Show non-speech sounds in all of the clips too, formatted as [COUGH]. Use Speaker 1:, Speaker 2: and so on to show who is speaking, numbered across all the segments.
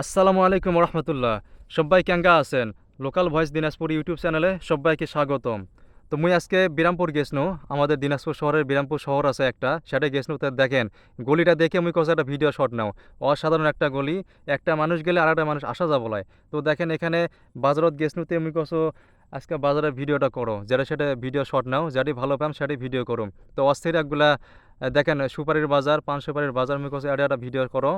Speaker 1: আসসালামু আলাইকুম রহমতুল্লাহ সবাই কেঙ্গা আছেন? লোকাল ভয়েস দিনাজপুর ইউটিউব চ্যানেলে সবাইকে স্বাগতম। তো মুই আজকে বিরামপুর গেছনু। আমাদের দিনাজপুর শহরের বিরামপুর শহর আছে একটা। সেটা গেছনু তো দেখেন, গলিটা দেখে মুই কছে একটা ভিডিও শট নাও। অসাধারণ একটা গলি। একটা মানুষ গেলে আর মানুষ আসা যাব তো দেখেন এখানে বাজারত গেছনুতে মুই কছো আজকে বাজারের ভিডিওটা করো। যেটা সেটা ভিডিও শট নাও, যেটি ভালো পাম সেটাই ভিডিও করো তো অস্থির একগুলা, দেখেন সুপারির বাজার পান সুপারির বাজার মুই এটা একটা ভিডিও করো।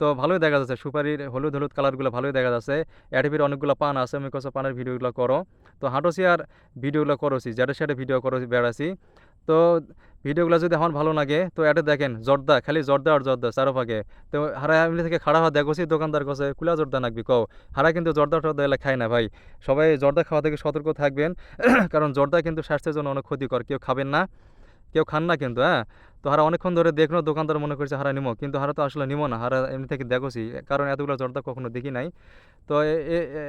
Speaker 1: তো ভালোই দেখা যাচ্ছে। সুপারির হলুদ হলুদ কালারগুলো ভালোই দেখা যাচ্ছে। অ্যাডিপির অনেকগুলো পান আছে আমি কছে পানের ভিডিওগুলো করো। তো হাঁটোছি আর ভিডিওগুলো করছি যেটা সেটা ভিডিও করছি বেড়াছি তো ভিডিওগুলো যদি আমার ভালো লাগে, তো এটা দেখেন, জর্দা, খালি জর্দা আর জর্দা চারোফাকে তো হারা এমনি থেকে খাড়া হওয়া দেখছি দোকানদার কাছে কুলা জর্দা নাকবি, কও। হারা কিন্তু জর্দা টর্দা এলা খায় না ভাই। সবাই জর্দা খাওয়া থেকে সতর্ক থাকবেন। [CLEARS THROAT] কারণ জর্দা কিন্তু স্বাস্থ্যের জন্য অনেক ক্ষতিকর, কেউ খাবেন না। কেউ খান না কিন্তু হ্যাঁ? তো হারা অনেকক্ষণ ধরে দেখল, দোকানদার মনে করছে হারা নিমো, কিন্তু হারা তো আসলে নিমো না, হারা এমনি থেকে দেখোছি কারণ এতগুলো জর্দা কখনো দেখি নাই। তো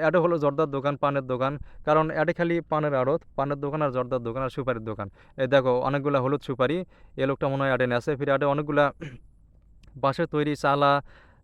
Speaker 1: এটা হলো জর্দার দোকান, পানের দোকান, কারণ এটা খালি পানের আড়ত, পানের দোকান আর জর্দার দোকান আর সুপারির দোকান। এই দেখো, অনেকগুলো হলুদ সুপারি, এ লোকটা মনে হয় আটে আছে ফিরে আটে অনেকগুলা বাঁশের তৈরি, চালা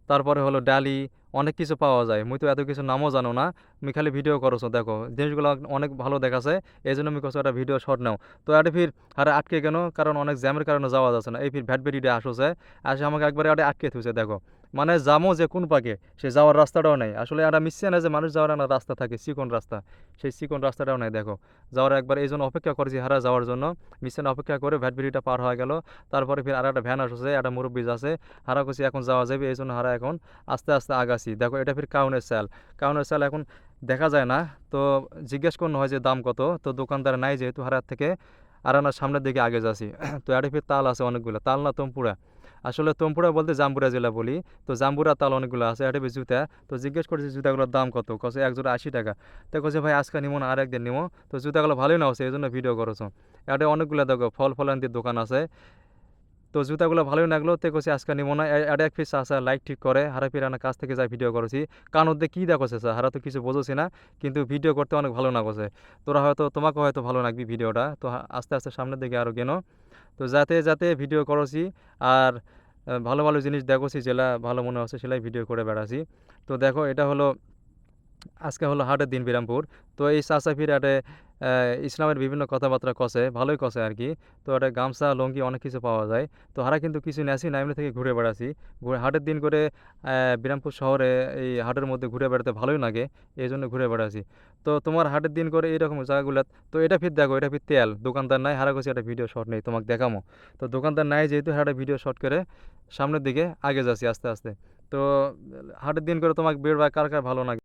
Speaker 1: তারপরে হলো ডালি, অনেক কিছু পাওয়া যায়। মুই তো এত কিছু নামও জানো না আমি খালি ভিডিও করছ দেখো। জিনিসগুলো অনেক ভালো দেখাছে এই জন্য আমি কছো একটা ভিডিও শর্ট নাও। তো এটা ফির, আরে আটকে কেন? কারণ অনেক জ্যামের কারণে যাওয়া যাচ্ছে না। এই ফির ভ্যাট ভ্যাটবেরিটা আসছে, আসে আমাকে একবারে আটে আটকে থুছে দেখো। মানে যামো যে কোন পাকে, সে যাওয়ার রাস্তাটাও নেই। আসলে একটা মিশছে না যে মানুষ যাওয়ার একটা রাস্তা থাকে, চিকন রাস্তা। সেই চিকন রাস্তাটাও নেই, দেখো। যাওয়ার একবার এই জন্য অপেক্ষা করেছি হারা যাওয়ার জন্য। মিশন অপেক্ষা করে ভ্যাটবেরিটা পার হয়ে গেল। তারপরে ফির আর একটা ভ্যান আসছে, একটা মুরব্বী আছে হারা কছি এখন যাওয়া যাবে? এই জন্য হারা এখন আস্তে আস্তে আগাছি দেখো, এটা ফির কাউনের চাল কাউনের চাল এখন দেখা যায় না। তো জিজ্ঞেস করনো হয় যে দাম কত? তো দোকানদার নাই যেহেতু হারার থেকে, আর সামনের দিকে আগে যাচ্ছি। তো এটা ফির তাল আছে অনেকগুলো। তাল না তম্পুরা? আসলে তম্পুরা বলতে জাম্বুরা জেলা বলি। তো জাম্বুরা তাল অনেকগুলো আছে, এটা জুতা। তো জিজ্ঞেস করছি জুতাগুলোর দাম কত? কছে এক জোড়া আশি টাকা। তো কছে ভাই আজকে নিমো না আর একদিন নিমো। তো জুতাগুলো ভালোই না হচ্ছে এই জন্য ভিডিও করেছ। এটা অনেকগুলো দেখো, ফল ফলান্তির দোকান আছে। তো জুতাগুলো ভালোই লাগল তে কছি আজকে নিমো না। এ- এটা এক পিস আসা লাইক ঠিক করে, হারা ফিরানা কাছ থেকে যাই ভিডিও করেছি। কান ওদের কী দেখছে স্যার হারা তো কিছু বোঝোছি না, কিন্তু ভিডিও করতে অনেক ভালো লাগছে তোরা হয়তো তোমাকে হয়তো ভালো লাগবে ভিডিওটা। তো আস্তে আস্তে সামনের দিকে আরও কেন তো যাতে যাতে ভিডিও করছি আর ভালো ভালো জিনিস দেখছি যেটা ভালো মনে হচ্ছে সেটাই ভিডিও করে বেড়াছি তো দেখো, এটা হলো আজকে হলো হাটের দিন বিরামপুর। তো এই চাচা ফিরাটে ইসলামের বিভিন্ন কথাবার্তা কষে ভালোই কষে আর কি তো একটা গামছা, লঙ্গি অনেক কিছু পাওয়া যায়। তো হারা কিন্তু কিছু নেছি না, এমনি থেকে ঘুরে বেড়াছি ঘুরে, হাটের দিন করে বিরামপুর শহরে এই হাটের মধ্যে ঘুরে বেড়াতে ভালোই লাগে, এই জন্য ঘুরে বেড়াছি তো তোমার হাটের দিন করে এইরকম জায়গাগুলো, তো এটা ফির দেখো, এটা ফির তেল। দোকানদার নাই, হারা করছি একটা ভিডিও শট নেই, তোমাকে দেখামো। তো দোকানদার নাই, যেহেতু হাটে ভিডিও শট করে, সামনের দিকে আগে যাচ্ছি আস্তে আস্তে। তো হাটের দিন করে তোমাকে বের বা কার কার ভালো লাগে?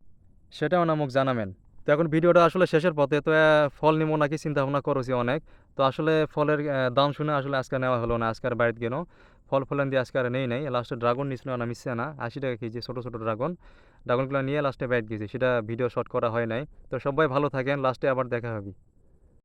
Speaker 1: সেটাও নামক জানাবেন। তো এখন ভিডিওটা আসলে শেষের পথে, তো ফল নিবো নাকি চিন্তা ভাবনা করেছি অনেক। তো আসলে ফলের দাম শুনে আসলে আজকে নেওয়া হলো না আজকের বাড়িতে গেল। ফল ফলেন দিয়ে আজকে আর নেই নাই। লাস্টে ড্রাগন নিয়েছিল না, মিশছে না। আশি টাকা কেজি, ছোটো ছোটো ড্রাগন। ড্রাগনগুলো নিয়ে লাস্টে বাইট গেছি। সেটা ভিডিও শট করা হয় নাই। তো সবাই ভালো থাকেন, লাস্টে আবার দেখা হবে।